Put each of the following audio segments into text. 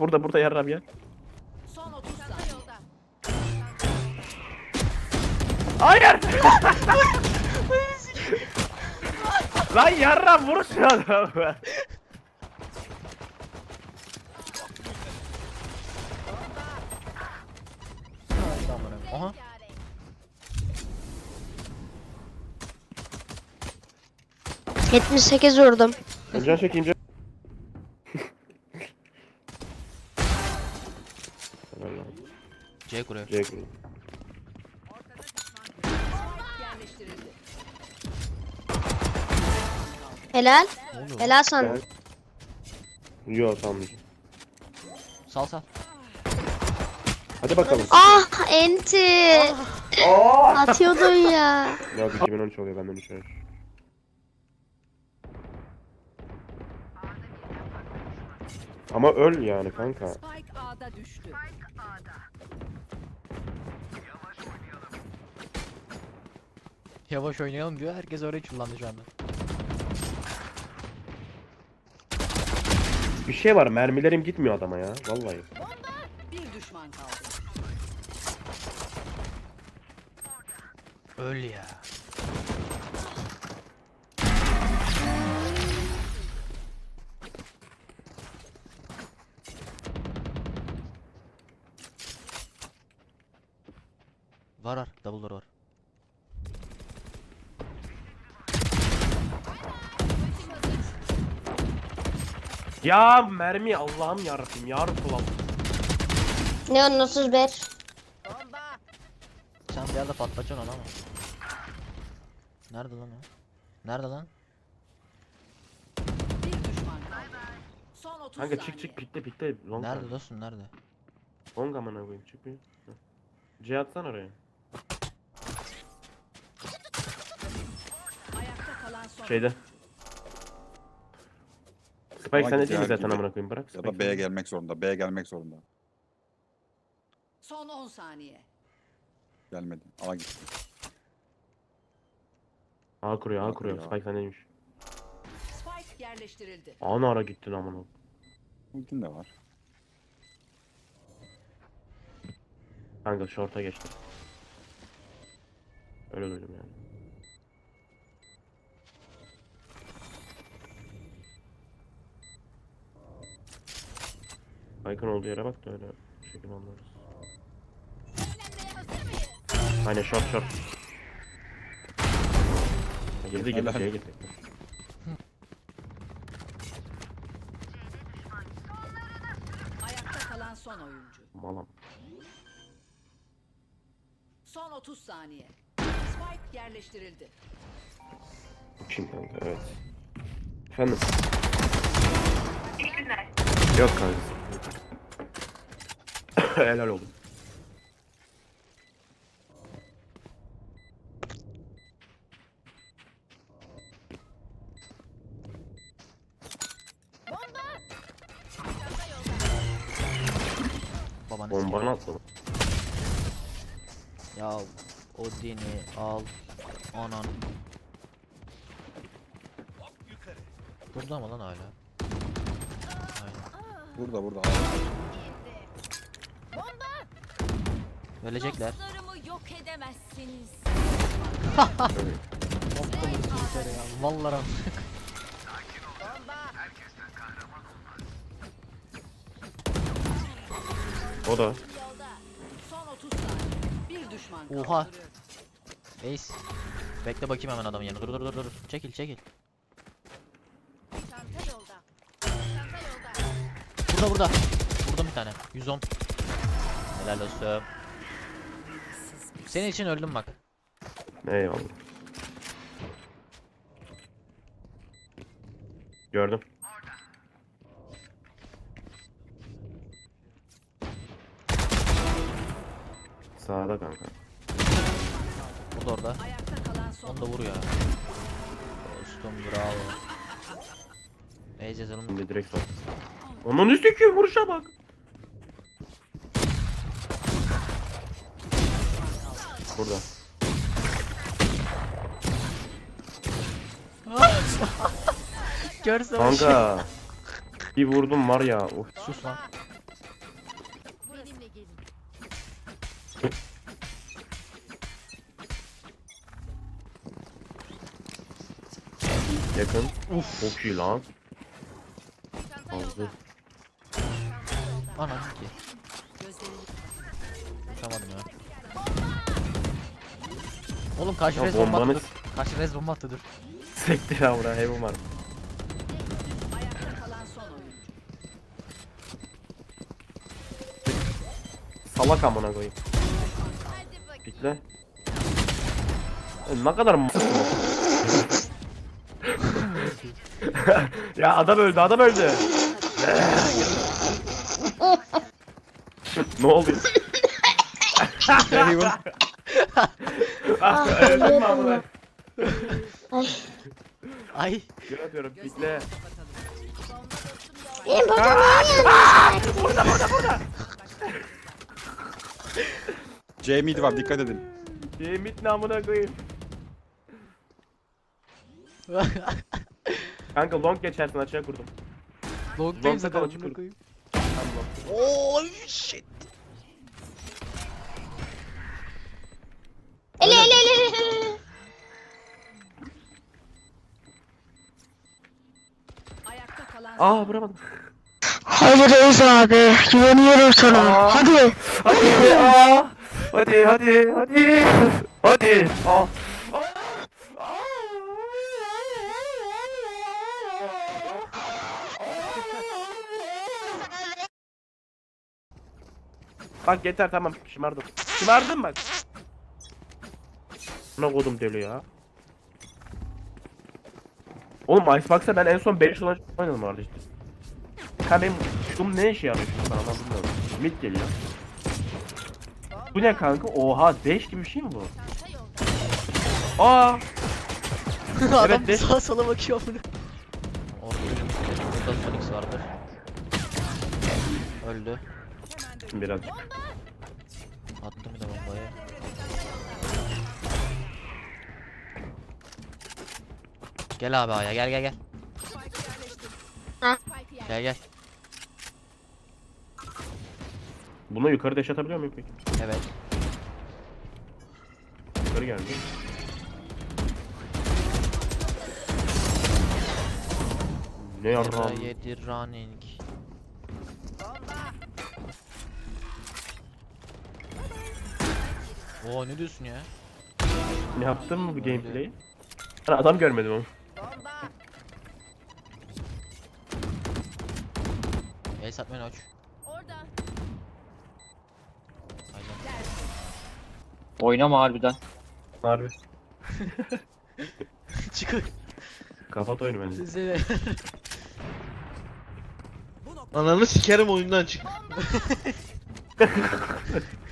Burada burada yarrab ya. Son 30 saniye. yolda. Hayır. Lan yarrab vur şu adamı. Aha. Cık, 78 vurdum. Çekince. Helal C kuruyor. C. Yerleştirildi. Helal. Helal sana. Ben... Yo sanmayacağım. Sal sal. Hadi bakalım. Ah enti. Atıyordun ya. Ya 2013 oluyor benden 3 yaş. Ama öl yani kanka. Spike A'da düştü. Yavaş oynayalım diyor. Herkes orayı kullandı şu anda. Bir şey var mermilerim gitmiyor adama ya. Vallahi. Bir düşman kaldı. Öl ya. Var var. Double door var. Ya mermi Allah'ım yarabbim ya Resulallah. Neon 31. Bomba. Sen bir yerde patlatacaksın onu ama. Nerede lan o? Nerede lan? Bir düşman kaldı. Son 30 Kanka saniye. çık çık pikte pikte. Long Nerede dostum nerede? Long amına koyayım çık bir. Heh. C atsan oraya. Ayakta kalan son. Şeyde. Spike Ama sen de değil mi zaten amına koyayım bırak. Ya Spike da B'ye gelmek zorunda. B'ye gelmek zorunda. Son 10 saniye. Gelmedi. A gitti. A kuruyor A A kuruyor. Spike sendeymiş. Spike yerleştirildi. A ne ara gittin amına. Ultin de var. Kanka short'a geçti. Öyle duydum yani. Spike'ın olduğu yere bak da öyle şekil anlarız. Aynen short short. Girdi girdi şeye girdi. Ayakta kalan son oyuncu. Malam. Son 30 saniye. Spike yerleştirildi. Kim kanka evet. Efendim? Yok kanka. Helal oldu. Babanı Bombanı atma. Ya Odin'i al. Anan. Burada mı lan hala? Burada burada. Ölecekler. Dostlarımı yok edemezsiniz. Vallahi O da. Son 30 saniye. Bir düşman. Oha. Ace. Bekle bakayım hemen adamın yanına. Dur dur dur dur. Çekil çekil. Burada burada. Vurdum bir tane. 110. Helal olsun. Senin için öldüm bak. Eyvallah. Gördüm. Sağda kanka. Da orada. Onu da vur ya. Dostum bravo. Beyaz yazalım. Ve direkt bak. Aman üstüküm vuruşa bak. Burada. Gör savaşı. Kanka. Bir vurdum var ya. Of. Sus lan. Yakın. Uf. Çok iyi lan. Yolda. Anam ki. Uçamadım ya. Oğlum karşı Ya rez bomba attı bombanı dur. Karşı rez bomba attı dur. sekti ya buraya. Heaven var. ayakta kalan son oyuncu. Salak amına koyayım. Hadi bakayım. Pikle. E, Ne kadar m***sın Ya adam öldü adam öldü. Ne oldu? Heaven. Ah, öldün mü amına? Ay. Ay. Gül atıyorum pikle. İyi burada C mid var dikkat edin. Cemit ne amına koyayım. Kanka long geçersin açığa kurdum. Long'dayım Long'da zaten amına kurt. koyayım. Oh shit. Ele ele ele ele. Ayakta kalan Aa vuramadım. Hadi Reis abi. Güveniyorum sana. Hadi. Hadi aa. Hadi hadi hadi. Hadi. Aa. Bak yeter tamam şımardım. Şımardım bak. Ne kodum deli ya. Oğlum Icebox'a ben en son 5 yıl oynadım orada işte. Ha benim şum ne işe yarıyor şu an bilmiyorum. Mid geliyor. Bu ne kanka? Oha 5 gibi bir şey mi bu? Aa! Adam de- sağa sola bakıyor amına. Orada Phoenix vardır. Öldü. Birazcık. Attım bir de bombayı. Gel abi aya gel gel gel. Yer. Gel gel. Bunu yukarı deş atabiliyor muyum peki? Evet. Yukarı geldi. Ne yarram? Yedi yedi running. Oo ne diyorsun ya? Ne yaptın mı bu gameplay'i? Ben adam görmedim ama. El satmayın aç. Orada. Aynen. Oynama harbiden. Harbi. Çıkın. Kapat oyunu bence. Size Ananı sikerim oyundan çık.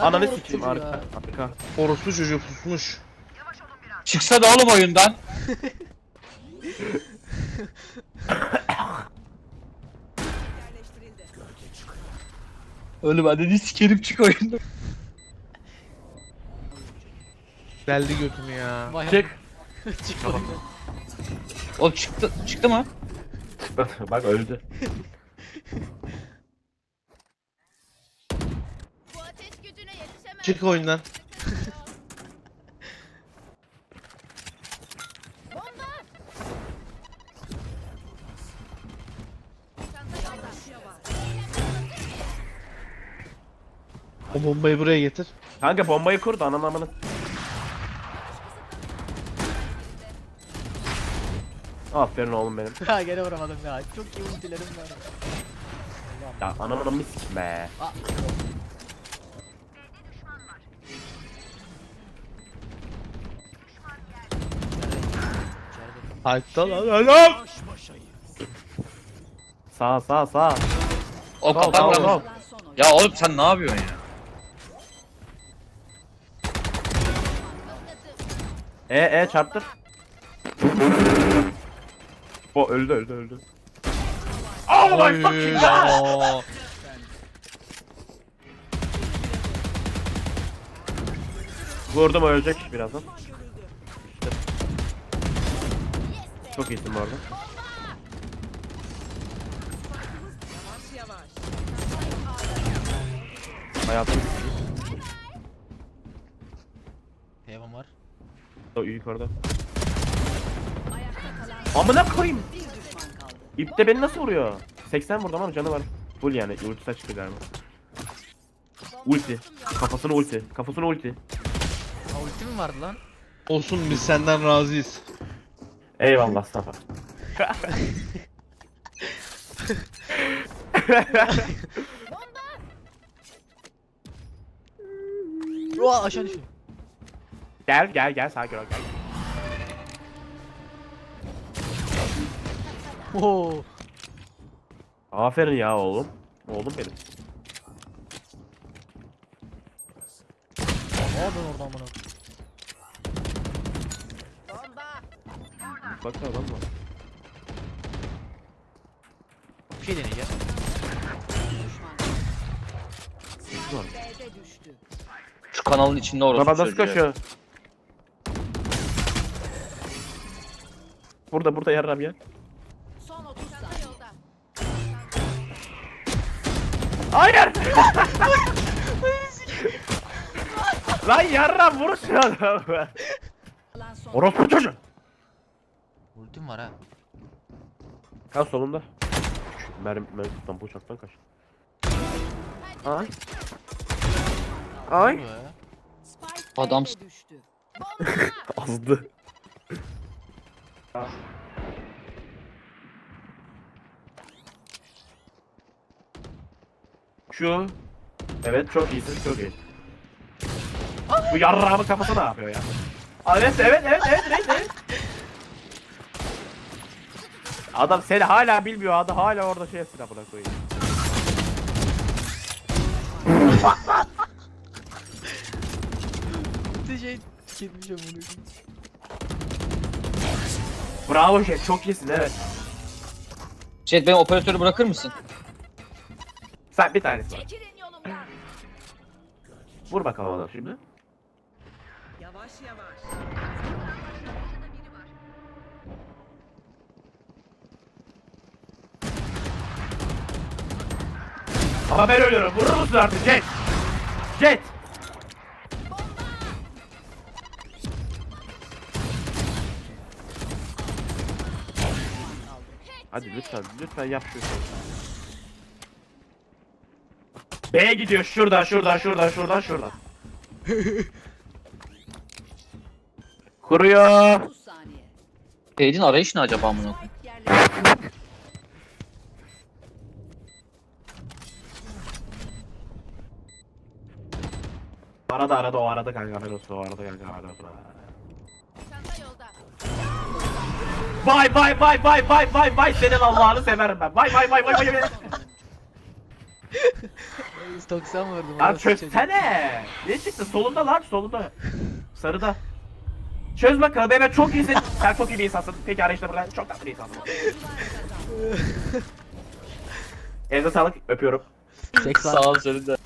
Ananı sikeyim çocuğu arka. Arka. Orospu çocuğu pusmuş. Çıksa da oğlum oyundan. Oğlum hadi sikerim çık oyundan. Deldi götümü ya. Vay Çık. Çık Tamam. oyundan. Oğlum çıktı çıktı mı? Bak öldü. Çık oyundan. O bombayı buraya getir. Kanka bombayı kur da ananı amını. Aferin oğlum benim. Ha gene vuramadım ya. Çok iyi ultilerim var. Ya anamın amını sikme. Aa. Hatta lan lan. Sağ sağ sağ. O sağ, kapat sağ. lan. oyuncu. Ya oğlum sen ne yapıyorsun ya? E e çarptır. O öldü öldü öldü. Oh my fucking god! ya. Vurdum ölecek birazdan. Çok iyisin bu arada. Hayatım Heaven var. o yukarıda. Amına koyayım. bir düşman kaldı. İp de beni nasıl vuruyor? 80 vurdum ama canı var. Full yani ulti açtı galiba. Ulti. Kafasına ulti. Kafasına ulti. Ha ulti mi vardı lan? Olsun biz senden razıyız. Eyvallah Safa. Oha aşağı düştü. Gel gel gel sakin ol gel. Oo. Aferin ya oğlum. Oğlum benim. Ne yapıyorsun oradan bana? Bak adam var. Bir şey deneyeceğim. Düşman Var. B'de düştü. Şu kanalın içinde orası. Baba nasıl kaçıyor? Burada burada yarram ya. Son 30 Çanta saniye. yolda. Hayır! Lan yarram vur şu adamı. Orospu çocuğu. Ultim var ha. Kan solunda. Mermi, mermi tutan bu uçaktan kaç. Ay. Ay. Spike Adam- B'de düştü. Azdı. Şu. Evet çok iyisin çok iyi. Bu yarrağımın kafası ne yapıyor ya? Aa, Evet evet evet evet evet. evet. Adam seni hala bilmiyor adam hala orada şey silahına koyuyor. Şey tüketmişim bunu. Bravo Jet çok iyisin evet. Jet benim operatörü bırakır mısın? Sen bir tanesi var. Çekilin yolumdan. Vur bakalım adam şimdi. Yavaş yavaş. Ama ben ölüyorum. Vurur musun artık Jet? Jet! Hadi lütfen, lütfen yap şu işi. B'ye gidiyor şuradan, şuradan, şuradan, şuradan, şuradan. Kuruyor. 30 saniye. Page'in arayışı ne acaba amına koyayım? Spike yerleştirildi. Arada arada o arada kanka ben olsun o arada kanka arada. Çanta yolda. Vay vay vay vay vay vay vay senin Allah'ını severim ben. Vay vay vay vay vay. 190 vurdum. Lan orası çözsene. Ne çıktı? Solunda lan solunda. Sarıda. Çöz bakalım evet çok iyisin. Sen çok iyi bir insansın. Peki arayışta burada çok tatlı bir insansın. Elinize sağlık öpüyorum. 80. Sağ ol senin de.